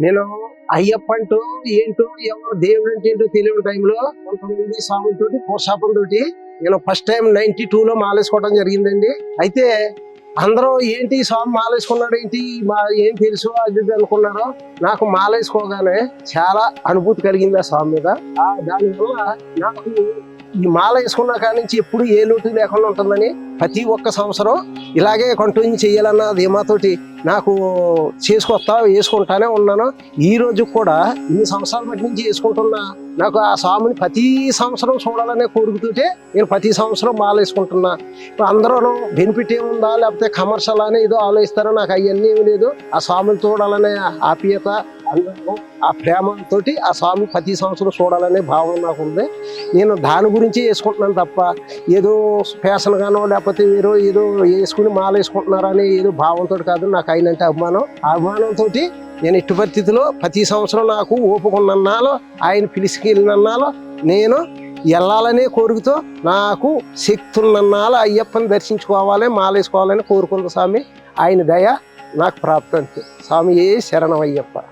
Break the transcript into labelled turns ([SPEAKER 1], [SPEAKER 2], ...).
[SPEAKER 1] నేను అయ్యప్ప అంటూ ఏంటో ఎవరు దేవుడు అంటే ఏంటో తెలియని టైంలో కొంతమంది స్వాములతోటి తోటి నేను ఫస్ట్ టైం నైన్టీ టూలో మాలేసుకోవడం జరిగిందండి. అయితే అందరూ ఏంటి స్వామి మాలేసుకున్నాడు ఏంటి మా ఏం తెలుసు అది ఇది అనుకున్నారో నాకు మాలేసుకోగానే చాలా అనుభూతి కలిగింది ఆ స్వామి మీద. దానివల్ల నాకు ఈ మాల వేసుకున్న కాడి నుంచి ఎప్పుడు ఏ లోటు లేకుండా ఉంటుందని ప్రతి ఒక్క సంవత్సరం ఇలాగే కంటిన్యూ చేయాలన్న ధీమాతోటి నాకు చేసుకొస్తా వేసుకుంటానే ఉన్నాను. ఈ రోజు కూడా ఇన్ని సంవత్సరాల బట్టి నుంచి వేసుకుంటున్నా నాకు ఆ స్వామిని ప్రతి సంవత్సరం చూడాలనే కోరుకుతుంటే నేను ప్రతి సంవత్సరం మాల వేసుకుంటున్నా. ఇప్పుడు అందరూ బెనిఫిట్ ఏముందా లేకపోతే కమర్షియల్ అని ఏదో ఆలోచిస్తారో? నాకు అవన్నీ ఏమీ లేదు. ఆ స్వామిని చూడాలనే ఆప్యత అందరూ ఆ ప్రేమతోటి ఆ స్వామి ప్రతి సంవత్సరం చూడాలనే భావం నాకు ఉంది. నేను దాని గురించి వేసుకుంటున్నాను తప్ప ఏదో ఫ్యాషన్గానో లేకపోతే మీరు ఏదో వేసుకుని మాల వేసుకుంటున్నారని ఏదో భావంతో కాదు నాకు ఆయన అంటే అభిమానం. ఆ అభిమానంతో నేను ఇటు పరిస్థితిలో ప్రతి సంవత్సరం నాకు ఓపుకున్నాలో ఆయన పిలిచికెళ్ళినన్నాలో నేను వెళ్ళాలనే కోరికతో నాకు శక్తి అయ్యప్పని దర్శించుకోవాలి మాలేసుకోవాలని కోరుకుంది స్వామి. ఆయన దయ నాకు ప్రాప్తం. స్వామి ఏ శరణం అయ్యప్ప.